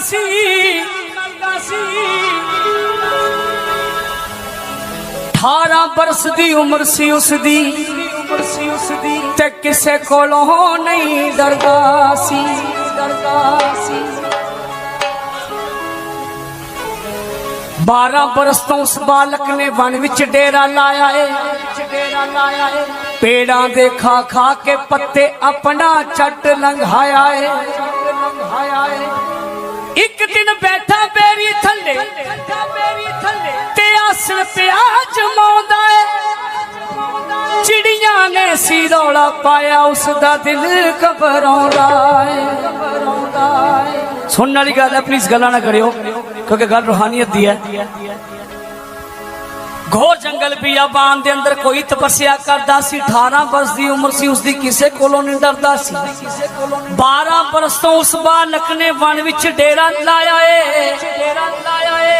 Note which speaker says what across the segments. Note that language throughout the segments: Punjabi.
Speaker 1: ਸੀ। ਕਰਦਾ ਸੀ 18 ਬਰਸ ਦੀ ਉਮਰ ਸੀ ਉਸ ਦੀ ਉਮਰ ਸੀ ਉਸ ਦੀ ਤੇ ਕਿਸੇ ਕੋਲੋਂ ਨਹੀਂ ਡਰਦਾ ਸੀ। ਡਰਦਾ ਸੀ 12 ਬਰਸ ਤੋਂ ਉਸ ਬਾਲਕ ਨੇ ਵਨ ਵਿੱਚ ਡੇਰਾ ਲਾਇਆ ਏ। ਲਾਇਆ ਪੇੜਾਂ ਦੇ ਖਾ ਖਾ ਕੇ ਪੱਤੇ ਆਪਣਾ ਛੱਟ ਲੰਘਾਇਆ ਲੰਘਾਇਆ ਏ। ਇੱਕ ਦਿਨ ਬੈਠਾ ਬੇਰੀ ਥੱਲੇ। ਤੇ ਆਸਣ ਪਿਆ ਜਮਾਉਂਦਾ ਏ। ਚਿੜੀਆਂ ਨੇ ਸੀ ਰੌਲਾ ਪਾਇਆ ਉਸ ਦਾ ਦਿਲ ਘਬਰਾਉਂਦਾ ਏ। ਸੁਣਨ ਵਾਲੀ ਗੱਲ ਹੈ ਪਲੀਜ਼ ਗੱਲਾਂ ਨਾ ਕਰਿਓ, ਕਿਉਂਕਿ ਗੱਲ ਰੂਹਾਨੀਅਤ ਦੀ ਹੈ। ਘੋਰ ਜੰਗਲ ਬਿਆਬਾਨ ਦੇ ਅੰਦਰ ਕੋਈ ਤਪੱਸਿਆ ਕਰਦਾ ਸੀ 18 ਬਰਸ ਦੀ ਉਮਰ ਸੀ ਉਸ ਦੀ ਕਿਸੇ ਕੋਲੋਂ ਨਹੀਂ ਡਰਦਾ ਸੀ। 12 ਬਰਸ ਤੋਂ ਉਸ ਬਾਲਕ ਨੇ ਵਨ ਵਿੱਚ ਡੇਰਾ ਲਾਇਆ ਏ।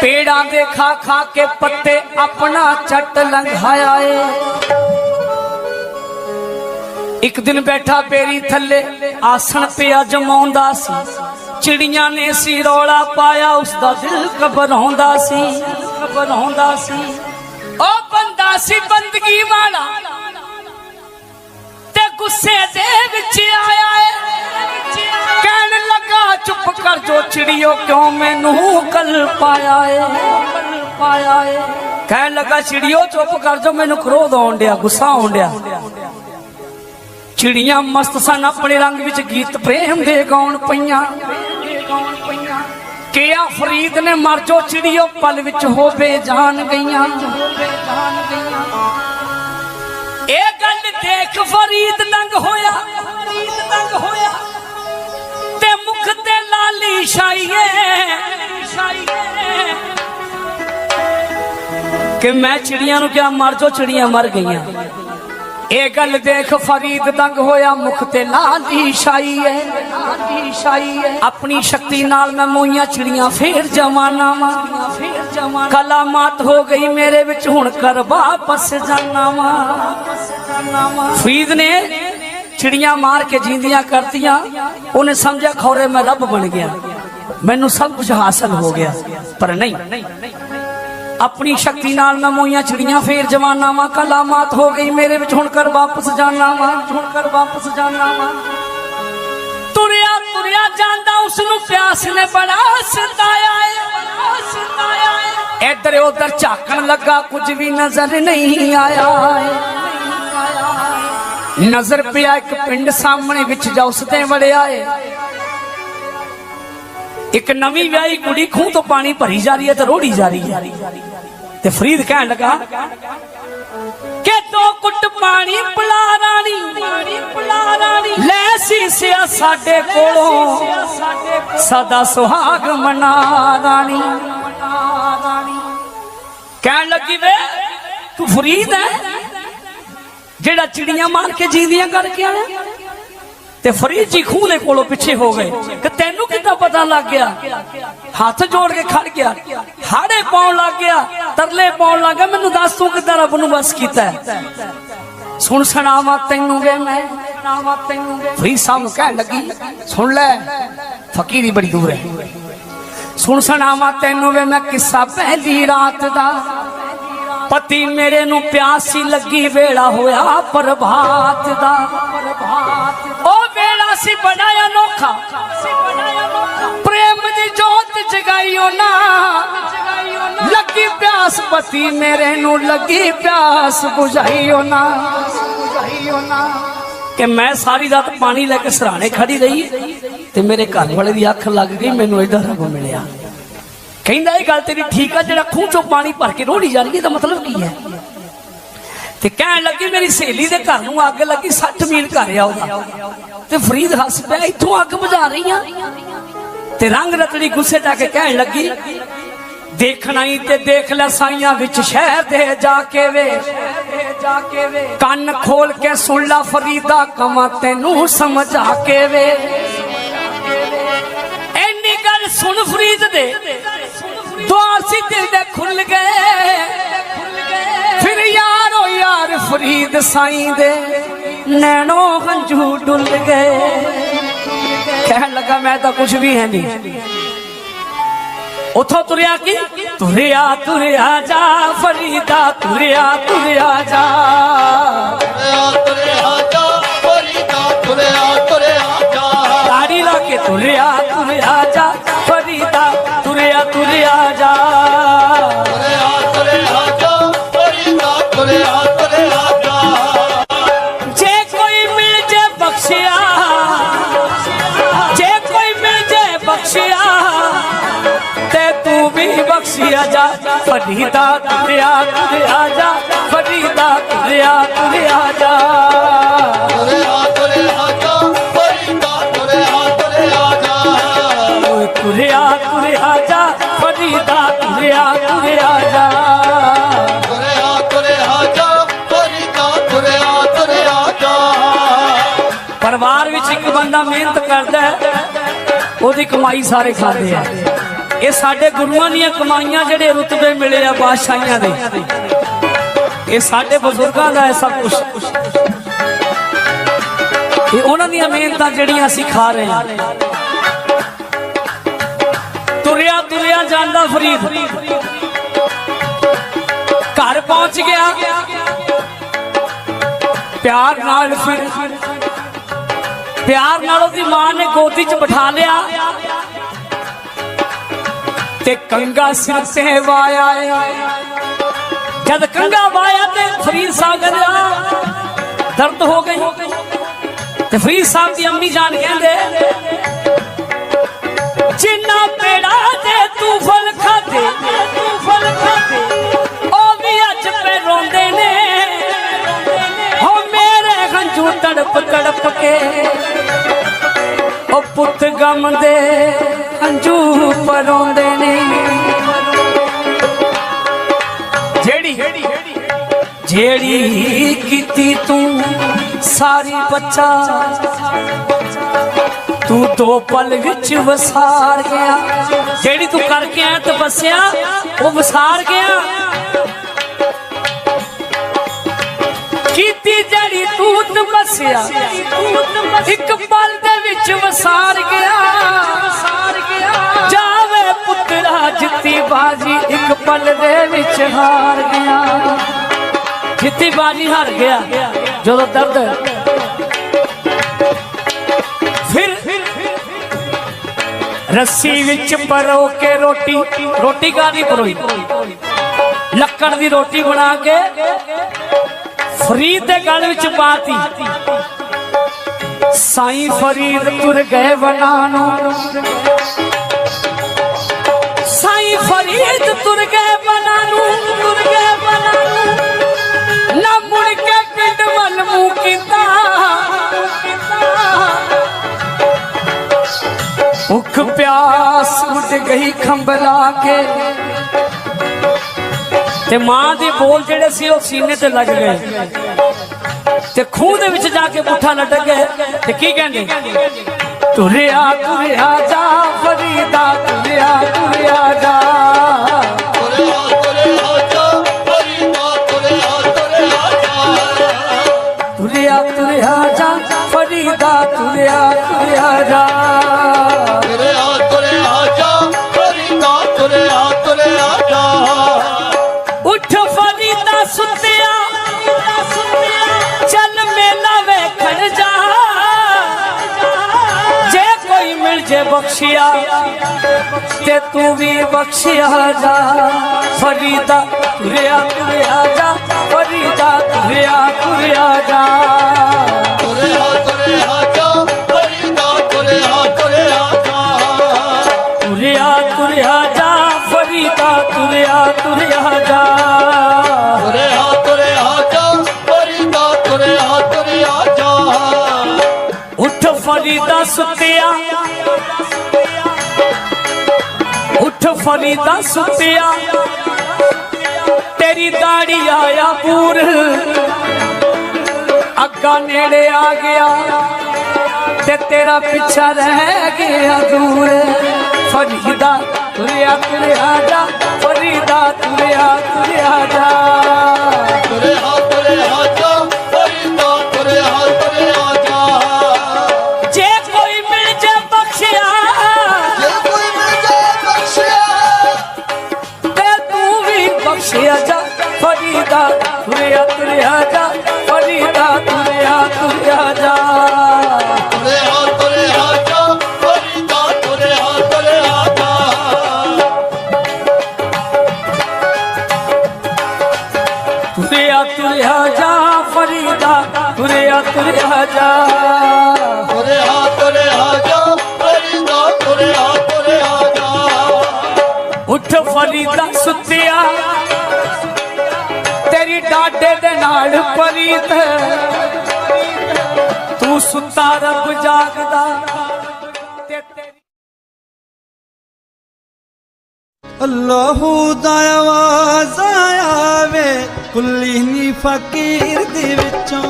Speaker 1: ਪੇੜਾਂ ਦੇ ਖਾ ਖਾ ਕੇ ਪੱਤੇ ਆਪਣਾ ਚੱਟ ਲੰਘਾਇਆ ਏ। ਇੱਕ ਦਿਨ ਬੈਠਾ ਪੇਰੀ ਥੱਲੇ, ਆਸਣ ਪਿਆ ਜਮਾਉਂਦਾ ਸੀ। ਚਿੜੀਆਂ ਨੇ ਸੀ ਰੌਲਾ ਪਾਇਆ ਉਸ ਦਾ ਦਿਲ ਘਬਰਾਉਂਦਾ ਸੀ। ਘਬਰਾਉਂਦਾ ਸੀ। ਉਹ ਬੰਦਾ ਸੀ ਬੰਦਗੀ ਵਾਲਾ। ਤੇ ਗੁੱਸੇ ਦੇ ਵਿੱਚ ਆਇਆ ਏ। ਕਹਿਣ ਲੱਗਾ, ਚੁੱਪ ਕਰ ਜੋ ਚਿੜੀਓ, ਕਿਉਂ ਮੈਨੂੰ ਕਲ ਪਾਇਆ ਏ? ਪਾਇਆ ਏ ਕਹਿਣ ਲੱਗਾ, ਚਿੜੀਓ, ਚੁੱਪ ਕਰ ਜੋ, ਮੈਨੂੰ ਕ੍ਰੋਧ ਆਉਣ ਡਿਆ, ਗੁੱਸਾ ਆਉਣ ਡਿਆ। ਚਿੜੀਆਂ ਮਸਤ ਸਨ, ਆਪਣੇ ਰੰਗ ਵਿੱਚ ਗੀਤ ਪ੍ਰੇਮ ਦੇ ਗਾਉਣ ਪਈਆਂ। ਕਿਆ ਫਰੀਦ ਨੇ ਮਰ ਜੋ ਚਿੜੀਓ ਪਲ ਵਿੱਚ ਹੋਵੇ ਜਾਣ ਗਈਆਂ। ਇਹ ਗੱਲ ਦੇਖ ਫਰੀਦ ਦੰਗ ਹੋਇਆ ਫਰੀਦ ਦੰਗ ਹੋਇਆ। ਤੇ ਮੁਖ ਤੇ ਲਾਲੀ ਛਾਈਏ। ਕਿ ਮੈਂ ਚਿੜੀਆਂ ਨੂੰ ਕਿਹਾ, ਮਰ ਜੋ ਚਿੜੀਆਂ ਮਰ ਗਈਆਂ। ਇਹ ਗੱਲ ਦੇਖ ਫਰੀਦ ਦੰਗ ਹੋਇਆ, ਮੁਖ ਤੇ ਲਾਲੀ ਛਾਈ ਏ ਲਾਲੀ ਛਾਈ ਏ ਆਪਣੀ ਸ਼ਕਤੀ ਨਾਲ ਮੈਂ ਮੋਈਆਂ ਚਿੜੀਆਂ ਫੇਰ ਜਵਾਨਾ ਵਾ। ਫੇਰ ਜਵਾਨਾ ਕਲਾਮਾਤ ਹੋ ਗਈ ਮੇਰੇ ਵਿੱਚ, ਹੁਣ ਕਰ ਵਾਪਸ ਜਾਣਾ ਵਾ। ਫਰੀਦ ਨੇ ਚਿੜੀਆਂ ਮਾਰ ਕੇ ਜਿੰਦੀਆਂ ਕਰਤੀਆਂ। ਉਹਨੇ ਸਮਝਿਆ, ਖੌਰੇ ਮੈਂ ਰੱਬ ਬਣ ਗਿਆ। ਮੈਨੂੰ ਸਭ ਕੁਝ ਹਾਸਲ ਹੋ ਗਿਆ, ਪਰ ਨਹੀਂ। ਆਪਣੀ ਸ਼ਕਤੀ ਨਾਲ ਮੈਂ ਮੋਈਆਂ ਚਿੜੀਆਂ ਫੇਰ ਜਵਾਨਾ ਵਾ ਕਲਾਮਾਤ ਹੋ ਗਈ ਮੇਰੇ ਵਿੱਚ, ਹੁਣ ਕਰ ਵਾਪਸ ਜਾਣਾ ਵਾ ਹੁਣ ਕਰ ਵਾਪਸ ਜਾਣਾ ਵਾ ਤੁਰਿਆ ਤੁਰਿਆ ਜਾਂਦਾ ਉਸ ਨੂੰ ਪਿਆਸ ਨੇ ਬੜਾ ਸਤਾਇਆ ਏ ਸਤਾਇਆ ਏ। ਇੱਧਰ ਉੱਧਰ ਝਾਕਣ ਲੱਗਾ, ਕੁਝ ਵੀ ਨਜ਼ਰ ਨਹੀਂ ਆਇਆ ਨਜ਼ਰ ਪਿਆ ਇੱਕ ਪਿੰਡ ਸਾਹਮਣੇ ਵਿੱਚ, ਜਾ ਉਸ ਤੇ ਵੜਿਆ ਏ। ਇੱਕ ਨਵੀਂ ਵਿਆਹੀ ਕੁੜੀ ਖੂਹ ਤੋਂ ਪਾਣੀ ਭਰੀ ਜਾ ਰਹੀ ਹੈ ਤੇ ਰੋੜੀ ਜਾ ਰਹੀ ਹੈ ਤੇ ਫਰੀਦ ਕਹਿਣ ਲੱਗਾ ਕਿ ਦੋ ਕੁੱਟ ਪਾਣੀ ਪਿਲਾ ਰਾਣੀ, ਲੈ ਸੀਸਿਆ ਸਾਡੇ ਕੋਲੋਂ। ਸਦਾ ਸੁਹਾਗ ਮਨਾ ਰਾਣੀ। ਕਹਿਣ ਲੱਗੀ ਵੇ, ਤੂੰ ਫਰੀਦ ਹੈ ਜਿਹੜਾ ਚਿੜੀਆਂ ਮਾਰ ਕੇ ਜੀਂਦੀਆਂ ਕਰਕੇ ਆਇਆ ਤੇ ਫਰੀਦ ਜੀ ਖੂਹ ਦੇ ਕੋਲੋਂ ਪਿੱਛੇ ਹੋ ਗਏ ਕਿ ਤੈਨੂੰ ਕਿੱਦਾਂ ਪਤਾ ਲੱਗ ਗਿਆ ਹੱਥ ਜੋੜ ਕੇ ਖੜ ਗਿਆ ਹਾੜੇ ਪਾਉਣ ਲੱਗ ਗਿਆ ਤਰਲੇ ਪਾਉਣ ਲੱਗ ਗਿਆ ਮੈਨੂੰ ਦੱਸ ਤੂੰ ਕਿੱਦਾਂ ਰੱਬ ਨੂੰ ਬਸ ਕੀਤਾ ਹੈ? ਸੁਣ ਸੁਣਾਵਾ ਤੈਨੂੰ ਵੇ ਮੈਂ ਸੁਣਾਵਾ ਤੈਨੂੰ ਵੇ ਫਰੀਦ ਸਾਹਿਬ ਨੂੰ ਕਹਿਣ ਲੱਗੀ ਸੁਣ ਲੈ ਫਕੀਰੀ ਬੜੀ ਦੂਰ ਹੈ ਸੁਣ ਸੁਣਾਵਾ ਤੈਨੂੰ ਵੇ ਮੈਂ ਕਿੱਸਾ ਪਹਿਲੀ ਰਾਤ ਦਾ ਪਤੀ ਮੇਰੇ ਨੂੰ ਪਿਆਸੀ ਲੱਗੀ ਵੇਲਾ ਹੋਇਆ ਪ੍ਰਭਾਤ ਦਾ ਪ੍ਰਭਾਤ ਉਹ ਬਣਾਇਆ ਅਨੋਖਾ। ਪ੍ਰੇਮ ਦੀ ਜੋਤ ਜਗਾਈਓ ਨਾ। ਲੱਗੀ ਪਿਆਸ ਪਤੀ ਮੇਰੇ ਨੂੰ, ਲੱਗੀ ਪਿਆਸ 부ਝਾਈਓ ਨਾ। ਕਿ ਮੈਂ ਸਾਰੀ ਰਾਤ ਪਾਣੀ ਲੈ ਕੇ ਸਰਾਣੇ ਖੜੀ ਰਹੀ ਤੇ ਮੇਰੇ ਘਰ ਵਾਲੇ ਦੀ ਅੱਖ ਲੱਗ ਗਈ, ਮੈਨੂੰ ਇਧਰ ਰੱਬ ਮਿਲਿਆ। ਕਹਿੰਦਾ, ਇਹ ਗੱਲ ਤੇਰੀ ਠੀਕ ਆ, ਜਿਹੜਾ ਖੂਹ ਚੋਂ ਪਾਣੀ ਭਰ ਕੇ ਰੋੜੀ ਜਾ ਰਹੀ ਹੈ ਇਹਦਾ ਮਤਲਬ ਕੀ ਹੈ? ਤੇ ਕਹਿਣ ਲੱਗੀ ਮੇਰੀ ਸਹੇਲੀ ਦੇ ਘਰ ਨੂੰ ਅੱਗ ਲੱਗੀ 60 ਮੀਲ ਘਰ ਆ ਉਹਦਾ। ਤੇ ਫਰੀਦ ਹੱਸ ਪਿਆ, ਇੱਥੋਂ ਅੱਗ ਬੁਝਾ ਰਹੀ ਆ? ਤੇ ਰੰਗ ਰਤੜੀ ਗੁੱਸੇ ਟਾ ਕੇ ਕਹਿਣ ਲੱਗੀ, ਦੇਖਣਾ ਹੀ ਤੇ ਦੇਖ ਲੈ ਸਾਈਆਂ ਵਿੱਚ ਸ਼ਹਿਰ ਦੇ ਜਾ ਕੇ ਵੇ। ਕੰਨ ਖੋਲ ਕੇ ਸੁਣ ਲਾ ਫਰੀਦਾ ਕਮਾ ਤੈਨੂੰ ਸਮਝਾ ਕੇ ਵੇ। ਐਨੀ ਗੱਲ ਸੁਣ ਫਰੀਦ ਦੇ। ਦੁਆਰ ਸੀ ਦਿਲ ਦੇ ਖੁੱਲ ਗਏ। ਯਾਰ ਫਰੀਦ ਸਾਈਂ ਦੇ ਨੈਣੋ ਹੰਝੂ ਡੁੱਲ ਗਏ। ਕਹਿਣ ਲੱਗਾ, ਮੈਂ ਤਾਂ ਕੁਝ ਵੀ ਹੈ ਨਹੀਂ। ਉਥੋਂ ਤੁਰਿਆ ਕੀ? ਤੁਰਿਆ ਤੁਰਿਆ ਜਾ, ਫਰੀਦਾ, ਤੁਰਿਆ ਤੁਰਿਆ ਜਾ।
Speaker 2: ਤੁਰਿਆ ਤੁਰਿਆ ਜਾ ਫਰੀਦਾ ਤੁਰਿਆ ਤੁਰਿਆ ਜਾ
Speaker 1: ਤਾੜੀ ਲਾ ਕੇ ਤੁਰਿਆ ਤੁਰਿਆ ਜਾ, ਫਰੀਦਾ, ਤੁਰਿਆ ਤੁਰਿਆ ਜਾ।
Speaker 2: ਜਾ ਫਰੀਦਾ ਤੁਰਿਆ ਤੁਰਿਆ ਜਾ
Speaker 1: ਓਏ ਤੁਰਿਆ ਤੁਰਿਆ ਜਾ ਫਰੀਦਾ ਤੁਰਿਆ ਤੁਰਿਆ ਜਾ
Speaker 2: ਤੁਰਿਆ ਤੁਰਿਆ ਜਾ ਫਰੀਦਾ ਤੁਰਿਆ ਤੁਰਿਆ ਜਾ
Speaker 1: ਪਰਿਵਾਰ ਵਿੱਚ ਇੱਕ ਬੰਦਾ ਮਿਹਨਤ ਕਰਦਾ ਹੈ ਉਹਦੀ ਕਮਾਈ ਸਾਰੇ ਖਾਂਦੇ ਆ। ਇਹ ਸਾਡੇ ਗੁਰੂਆਂ ਦੀਆਂ ਕਮਾਈਆਂ ਜਿਹੜੇ ਰੁਤਬੇ ਮਿਲੇ ਆ ਬਾਦਸ਼ਾਹੀਆਂ ਦੇ। ਇਹ ਸਾਡੇ ਬਜ਼ੁਰਗਾਂ ਦਾ ਹੈ ਸਭ ਕੁਝ ਇਹ ਉਹਨਾਂ ਦੀਆਂ ਮਿਹਨਤਾਂ ਜਿਹੜੀਆਂ ਅਸੀਂ ਖਾ ਰਹੇ ਹਾਂ। ਤੁਰਿਆ ਤੁਰਿਆ ਜਾਂਦਾ ਫਰੀਦ। ਘਰ ਪਹੁੰਚ ਗਿਆ। ਪਿਆਰ ਨਾਲ ਫਿਰ ਪਿਆਰ ਨਾਲ ਉਹਦੀ ਮਾਂ ਨੇ ਗੋਦੀ 'ਚ ਬਿਠਾ ਲਿਆ। ਤੇ ਕੰਗਾ ਸਿਰ ਤੇ ਵਾਇਆ ਜਦ ਕੰਗਾ ਵਾਇਆ ਤੇ ਫਰੀਦ ਸਾਹਿਬ ਕਹਿੰਦਾ ਦਰਦ ਹੋ ਗਈ। ਤੇ ਫਰੀਦ ਸਾਹਿਬ ਦੀ ਅੰਮੀ ਜਾਨ ਕਹਿੰਦੇ, ਜਿੰਨਾ ਪੇੜਾ ਤੇ ਤੂੰ ਫਲ ਖਾਦੇ ਤੂੰ ਫਲ ਖਾਦੇ ਉਹ ਵੀ ਅੱਜ ਪੇ ਰੋਂਦੇ ਨੇ। ਹੋ ਮੇਰੇ ਹੰਝੂ ਤੜਪ ਤੜਪ ਕੇ ਉਹ ਪੁੱਤ ਗਮ ਦੇ ਹੰਝੂ ਪਰੋਂਦੇ ਨੇ। ਜਿਹੜੀ ਜਿਹੜੀ ਕੀਤੀ ਤੂੰ ਸਾਰੀ ਬੱਚਾ, ਤੂੰ ਦੋ ਪਲ ਵਿੱਚ ਵਸਾਰ ਗਿਆ। ਜਿਹੜੀ ਤੂੰ ਕਰਕੇ ਆਇਆ ਤਪੱਸਿਆ ਉਹ ਵਸਾਰ ਗਿਆ। ਕੀਤੀ ਜਿਹੜੀ ਤੂੰ ਤਪੱਸਿਆ ਇੱਕ ਪਲ ਦੇ ਵਿੱਚ ਵਸਾਰ ਗਿਆ। ਵਸਾਰ ਗਿਆ ਜਾਵੇ ਪੁੱਤਰਾ ਜਿੱਤੀ ਬਾਜੀ ਇੱਕ ਪਲ ਦੇ ਵਿੱਚ ਹਾਰ ਗਿਆ। ਜਿੱਤੀ ਬਾਜੀ ਹਾਰ ਗਿਆ, ਜਦੋਂ ਦਰਦ। ਫਿਰ ਰੱਸੀ ਵਿੱਚ ਪਰੋ ਕੇ ਰੋਟੀ ਰੋਟੀ ਕਾਦੀ ਪਰੋਈ? ਲੱਕੜ ਦੀ ਰੋਟੀ ਬਣਾ ਕੇ ਫਰੀਦ ਦੇ ਗਲ ਵਿੱਚ ਪਾਤੀ। ਸਾਈਂ ਫਰੀਦ ਤੁਰ ਗਏ ਬਨਾਂ ਨੂੰ। ਸਾਈਂ ਫਰੀਦ ਤੁਰ ਗਏ ਬਨਾਂ ਨੂੰ, ਤੁਰ ਗਏ ਬਨਾਂ ਨੂੰ। ਨਾ ਮੁੜ ਕੇ ਪਿੰਡ ਵੱਲ ਮੂੰਹ ਕੀਤਾ। ਭੁੱਖ ਪਿਆਸ ਉੱਡ ਗਈ ਖੰਬਲਾ ਕੇ। ਤੇ ਮਾਂ ਦੇ ਬੋਲ ਜਿਹੜੇ ਸੀ ਉਹ ਸੀਨੇ ਤੇ ਲੱਗ ਗਏ। ਤੇ ਖੂਹ ਦੇ ਵਿੱਚ ਜਾ ਕੇ ਪੁੱਠਾ ਲਟਕ ਗਏ। ਤੇ ਕੀ ਕਹਿੰਦੇ? ਤੁਰਿਆ ਤੁਰਿਆ ਜਾ, ਫਰੀਦਾ, ਤੁਰਿਆ ਤੁਰਿਆ ਜਾ।
Speaker 2: ਤੁਰਿਆ ਤੁਰਿਆ ਜਾ, ਫਰੀਦਾ, ਤੁਰਿਆ ਤੁਰਿਆ ਜਾ।
Speaker 1: ਤੁਰਿਆ ਤੁਰਿਆ ਕੋਈ ਮਿਲ ਜੇ ਬਖਸ਼ਿਆ ਤੇ ਤੂੰ ਵੀ ਬਖਸ਼ਿਆ ਜਾ ਫਰੀਦਾ ਤੁਰਿਆ ਤੁਰਿਆ ਜਾ ਫਰੀਦਾ ਤੁਰਿਆ
Speaker 2: ਫਰੀਦਾ
Speaker 1: ਸੁੱਤਿਆ। ਉੱਠ ਫਰੀਦਾ ਸੁੱਤਿਆ। ਤੇਰੀ ਦਾੜੀ ਆਇਆ ਪੂਰ। ਅੱਗਾ ਨੇੜੇ ਆ ਗਿਆ ਤੇ ਤੇਰਾ ਪਿੱਛਾ ਰਹਿ ਗਿਆ ਦੂਰ। ਫਰੀਦਾ ਤੁਰਿਆ ਤੁਰਿਆ ਜਾ ਫਰੀਦਾ ਤੁਰਿਆ ਤੁਰਿਆ ਜਾ।
Speaker 2: ਤੁਰਿਆ ਤੁਰਿਆ ਜਾ। ਜਾ ਫਰੀਦਾ ਤੁਰਿਆ ਤੁਰਿਆ ਜਾ।
Speaker 1: ਤੁਰਿਆ ਤੁਰਿਆ ਜਾ ਫਰੀਦਾ
Speaker 2: ਤੁਰਿਆ ਤੁਰਿਆ ਜਾ। ਤੁਰਿਆ ਤੁਰਿਆ ਜਾ
Speaker 1: ਫਰੀਦਾ ਤੁਰਿਆ ਦੇ ਨਾਲ ਪਰੀਤ। ਤੂੰ ਸੁੱਤਾ ਰੱਬ ਜਾਗਦਾ।
Speaker 3: ਅੱਲਾਹੂ ਦਾ ਆਵਾਜ਼ ਆਵੇ ਕੁੱਲੀ ਨੀ ਫਕੀਰ ਦੇ ਵਿੱਚੋਂ।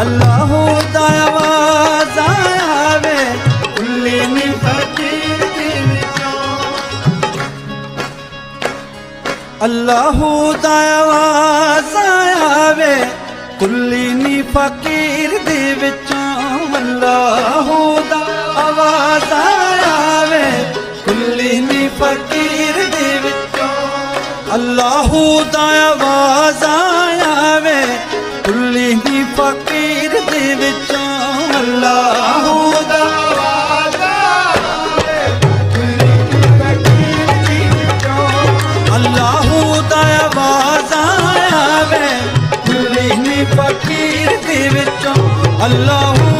Speaker 3: ਅੱਲਾਹੂ ਦਾ ਆਵਾਜ਼ ਆਵੇ ਕੁੱਲੀ ਨੀ ਫਕੀਰ ਦੇ ਵਿੱਚੋਂ। ਅੱਲਾਹੂ ਦਾ ਆਵਾਜ਼ ਆਵੇ ਕੁੱਲੀ ਨੀ ਫਕੀਰ ਦੇ ਵਿੱਚੋਂ ਅੱਲਾਹੂ ਦਾ ਆਵਾਜ਼ ਆਵੇ। ਕੁੱਲੀ ਨੀ ਫਕੀਰ ਦੇ ਵਿੱਚੋਂ ਅੱਲਾਹੂ ਦਾ ਆਵਾਜ਼ ਆਵੇ। ਕੁੱਲੀ ਨੀ ਫਕੀਰ ਦੇ ਵਿੱਚੋਂ ਅੱਲਾਹੂ ਦਾ ਅੱਲਾਹੂ ਦਾ ਆਵਾਜ਼ ਵਿੱਚੋਂ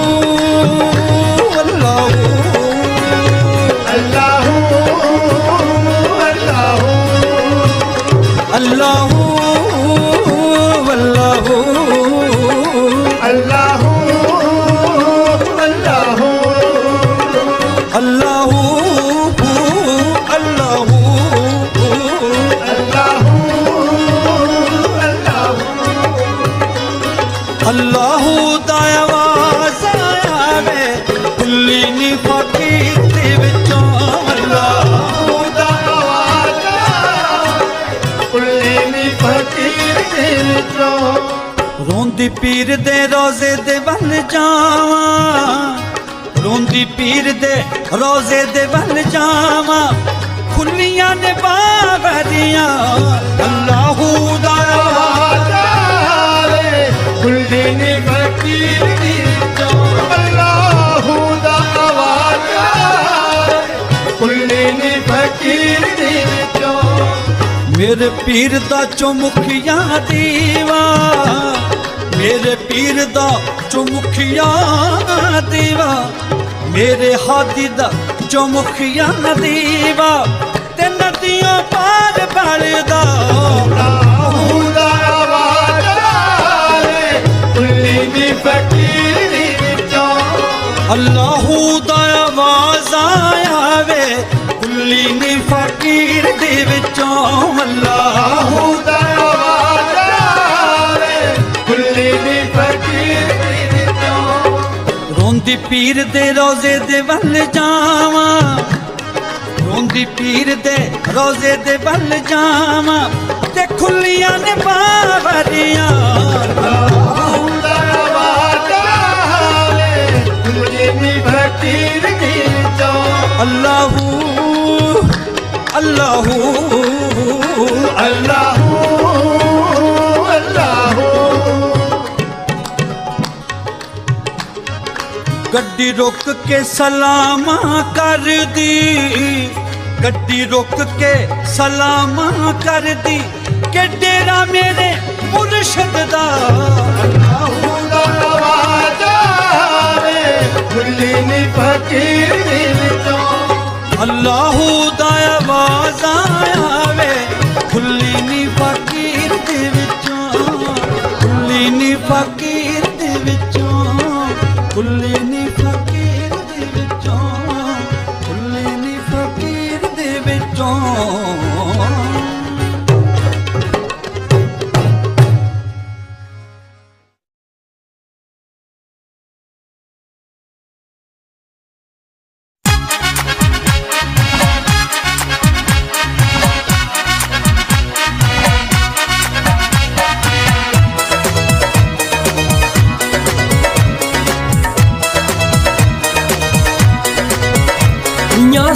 Speaker 3: ਪੀਰ ਦੇ ਰੋਜ਼ੇ ਦੇ ਵੱਲ ਜਾਵਾਂ। ਰੋਂਦੀ ਪੀਰ ਦੇ ਰੋਜ਼ੇ ਦੇ ਵੱਲ ਜਾਵਾਂ। ਖੁੱਲੀਆਂ ਨੇ ਬਾਵਰੀਆਂ ਅੱਲਾਹੂ ਦਾ ਆਵਾਜ਼ ਆਵੇ ਕੁੱਲੀ ਫਕੀਰ ਦੀ ਚੋਂ
Speaker 2: ਫਕੀਰ ਦੀ ਵਿੱਚੋਂ
Speaker 3: ਮੇਰੇ ਪੀਰ ਦਾ ਚੁਮੁਖੀਆ ਦੀਵਾ ਮੇਰੇ ਪੀਰ ਦਾ ਚੁਮੁਖੀਆ ਦੀਵਾ ਮੇਰੇ ਹਾਦੀ ਦਾ ਚੁਮੁਖੀਆ ਦੀਵਾ ਤੇ ਨਦੀਆਂ ਪਾਰ ਬਲਦਾ।
Speaker 2: ਉਹਦਾ ਆਵਾਜ਼ ਆਵੇ ਕੁੱਲੀ ਦੀ ਫਕੀਰ ਦੀ ਵਿੱਚੋਂ।
Speaker 3: ਅੱਲਾਹੂ ਦਾ ਆਵਾਜ਼ ਆਵੇ ਕੁੱਲੀ ਨੀ ਫਕੀਰ ਦੇ ਵਿੱਚੋਂ। ਅੱਲਾਹੂ
Speaker 2: ਉਹਦਾ
Speaker 3: ਰੋਂਦੀ ਪੀਰ ਦੇ ਰੋਜ਼ੇ ਦੇ ਵੱਲ ਜਾਵਾਂ। ਰੋਂਦੀ ਪੀਰ ਦੇ ਰੋਜ਼ੇ ਦੇ ਵੱਲ ਜਾਵਾਂ। ਤੇ ਖੁੱਲੀਆਂ ਨੇ ਬਾਵਰੀਆਂ। ਅੱਲਾਹੂ ਅੱਲਾਹੂ।
Speaker 2: ਅੱਲਾਹੂ
Speaker 3: ਗੱਡੀ ਰੁਕ ਕੇ ਸਲਾਮਾਂ ਕਰਦੀ। ਗੱਡੀ ਰੁਕ ਕੇ ਸਲਾਮਾਂ ਕਰਦੀ। ਕਿ ਡੇਰਾ ਮੇਰੇ ਮੁਰਸ਼ਦ ਦਾ।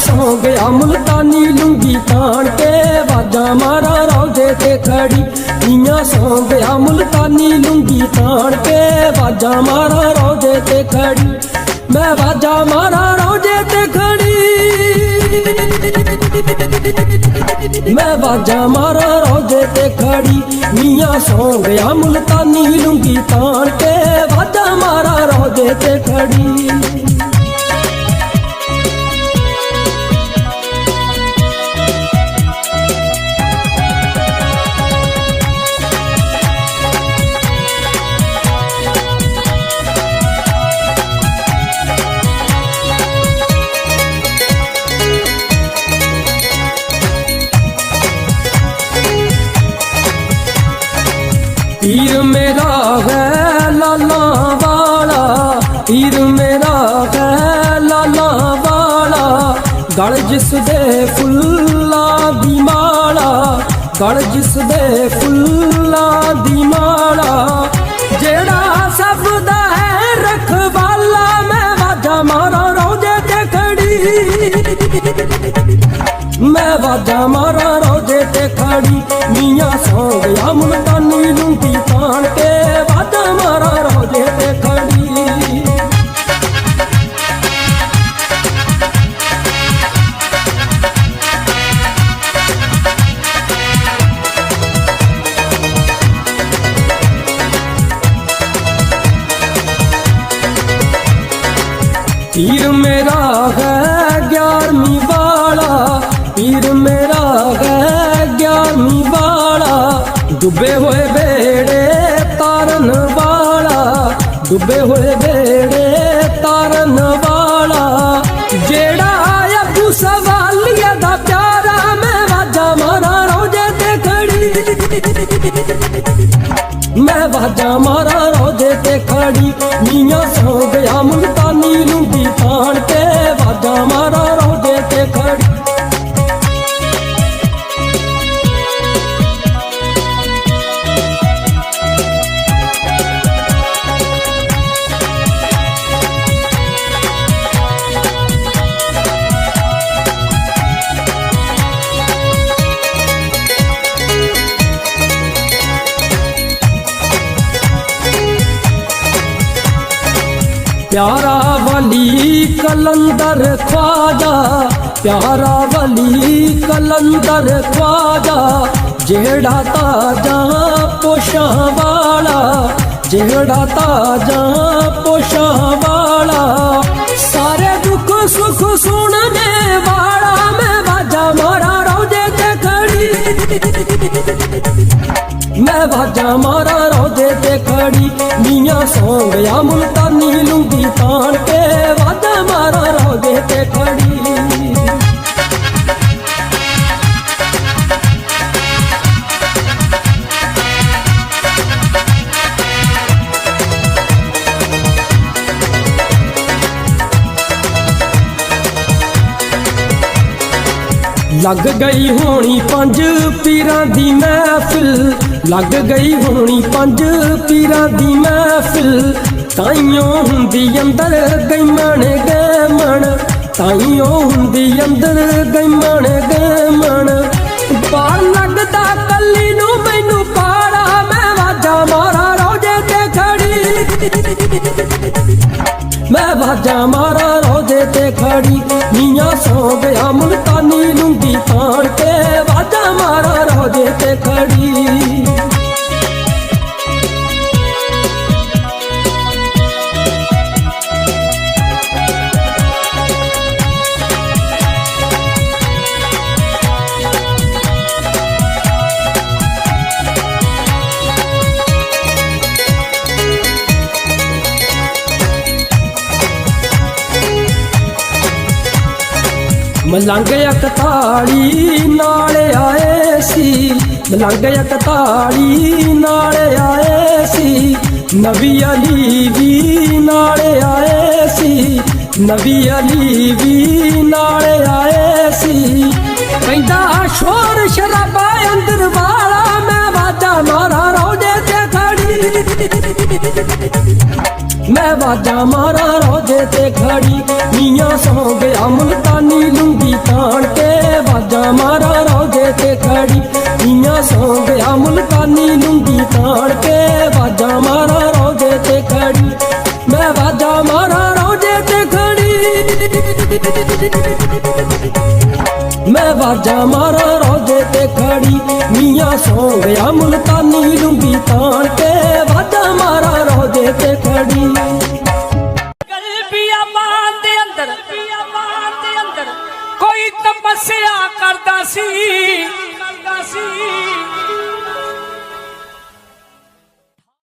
Speaker 4: ਸੌ ਗਿਆ ਮੁਲਤਾਨੀ ਲੁੰਗੀ ਤਾਣ ਕੇ। ਵਾਜਾ ਮਾਰਾ ਰੌਜੇ ਤੇ ਖੜੀ। ਨੀਆਂ ਸੌ ਗਿਆ ਮੁਲਤਾਨੀ ਲੁੰਗੀ ਤਾਣ ਕੇ। ਵਾਜਾ ਮਾਰਾ ਰੌਜੇ ਤੇ ਖੜੀ। ਮੈਂ ਵਾਜਾ ਮਾਰਾ ਰੌਜੇ ਤੇ ਖੜੀ। ਮੈਂ ਬਾਜਾ ਮਾਰਾ ਰੋਜੇ ਤੇ ਖੜੀ। ਮੀਆਂ ਸੌਂ ਗਿਆ ਮੁਲਤਾਨੀ ਲੁੰਗੀ ਤਾਣ ਕੇ। ਬਾਜਾ ਮਾਰਾ ਰੋਜੇ ਤੇ ਖੜੀ। ਗਲ ਜਿਸ ਦੇ ਫੁੱਲਾਂ ਦੀ ਮਾਲਾ ਗਲ ਜਿਸ ਦੇ ਫੁੱਲਾਂ ਦੀ ਮਾਲਾ, ਜਿਹੜਾ ਸਭ ਦਾ ਹੈ ਰਖਵਾਲਾ, ਮੈਂ ਵਾਜਾ ਮਾਰਾਂ ਰੋਜੇ ਤੇ ਖੜੀ। ਮੈਂ ਵਾਜਾ ਮਾਰਾਂ ਰੋਜੇ ਤੇ ਖੜੀ, ਮੀਆਂ ਸੌਂ ਗਿਆ ਮੁਲਤਾਨੀ ਵਾਲਾ ਮੇਰਾ ਹੈ ਗਿਆਰਵੀਂ ਵਾਲਾ। ਡੁੱਬੇ ਹੋਏ ਬੇੜੇ ਤਾਰਨ ਵਾਲਾ। ਡੁੱਬੇ ਹੋਏ ਬੇੜੇ ਤਾਰਨ ਵਾਲਾ। ਜਿਹੜਾ ਅੱਬੂ ਸਵਾਲੀਆ ਦਾ ਪਿਆਰਾ, ਮੈਂ ਵਾਜਾ ਮਾਰਾਂ, ਰੋਜੇ ਤੇ ਖੜੀ। ਮੈਂ ਵਾਜਾ ਮਾਰਾਂ, ਰੋਜੇ ਤੇ ਖੜੀ। ਮੀਆਂ ਪਿਆਰਾ ਵਲੀ ਕਲੰਦਰ ਖਵਾਜਾ, ਪਿਆਰਾ ਵਲੀ ਕਲੰਦਰ ਖਵਾਜਾ, ਜਿਹੜਾ ਤਾਜਾ ਪੋਸ਼ਾਂ ਵਾਲਾ, ਜਿਹੜਾ ਤਾਜਾ ਪੋਸ਼ਾਂ ਵਾਲਾ। ਸਾਰੇ ਦੁੱਖ ਸੁੱਖ ਸੁਣਨੇ ਵਾਲਾ ਮੈਂ ਵਾਜਾ ਮਾਰਾ, ਰੋਜੇ ਤੇ ਖੜੀ। ਮੈਂ ਵਾਜਾ ਮਾਰਾਂ ਰੋਜੇ ਤੇ ਖੜੀ, ਮੀਆਂ ਸੌਂ ਗਿਆ ਮੁਲਤਾਨੀ ਲੁੰਗੀ ਤਾਣ ਕੇ। ਵਾਜਾ ਮਾਰਾਂ ਰੋਜੇ ਤੇ ਖੜੀ। ਲੱਗ ਗਈ ਹੋਣੀ ਪੰਜ ਪੀਰਾਂ ਦੀ ਮਹਿਫਿਲ। ਲੱਗ ਗਈ ਹੋਣੀ ਪੰਜ ਪੀਰਾਂ ਦੀ ਮਹਿਫਿਲ। ਤਾਈਓ ਹੁੰਦੀ ਅੰਦਰ ਗਈਮਣ ਗੈਮਣ। ਤਾਈਓ ਹੁੰਦੀ ਅੰਦਰ ਗਈਮਣ ਗੈਮਣ। ਬਾਹਰ ਲੱਗਦਾ ਕੱਲੀ ਨੂੰ ਮੈਨੂੰ ਪਾੜਾ। ਮੈਂ ਵਾਜਾ ਮਾਰਾ ਰੋਜੇ ਤੇ ਖੜੀ। ਮੈਂ ਵਾਜਾ ਮਾਰਾ ਰੋਜੇ ਤੇ ਖੜੀ, ਮੀਆਂ ਸੌ ਗਿਆ ਮੁਲਤਾਨੀ ਲੁੰਗੀ ਤਾਣ ਕੇ। ਵਾਜਾ ਮਾਰਾ ਰੋਜੇ ਤੇ ਖੜੀ। ਮਲੰਗ ਇੱਕ ਤਾੜੀ ਨਾਲ ਆਏ ਸੀ। ਮਲੰਗ ਇੱਕ ਤਾੜੀ ਨਾਲ ਆਏ ਸੀ। ਨਬੀ ਅਲੀ ਵੀ ਨਾਲ ਆਏ ਸੀ। ਨਬੀ ਅਲੀ ਵੀ ਨਾਲ ਆਏ ਸੀ। ਕਹਿੰਦਾ, ਸ਼ੋਰ ਸ਼ਰਾਬਾ ਅੰਦਰ ਵਾਲਾ, ਮੈਂ ਵਾਜਾ ਮਾਰਾ, ਰੋਜੇ ਤੇ ਖੜੀ। ਮੈਂ ਵਾਜਾ ਮਾਰਾ, ਰੋਜੇ ਤੇ ਖੜੀ। ਮੀਆਂ ਸੌ ਗਿਆ ਮੁਲਤਾਨ ਤਾਣ ਕੇ ਵਾਜਾ ਮਾਰਾ, ਰੋਜੇ ਤੇ ਖੜੀ। ਮੀਆਂ ਸੌ ਗਿਆ ਮੁਲਤਾਨੀ ਲੁੰਗੀ ਤਾਣ ਕੇ ਵਾਜਾ ਮਾਰਾ, ਰੋਜੇ ਤੇ ਖੜੀ। ਮੈਂ ਵਾਜਾ ਮਾਰਾ, ਰੋਜੇ ਤੇ ਖੜੀ। ਮੈਂ ਵਾਜਾਂ ਮਾਰਾ, ਰੋਜੇ ਤੇ ਖੜੀ। ਮੀਆਂ ਸੌਂ ਗਿਆ ਮੁਲਤਾਨੀ ਲੁੰਗੀ ਤਾਣ ਕੇ ਵਾਜਾਂ ਮਾਰਾ, ਰੋਜੇ ਤੇ ਖੜੀ।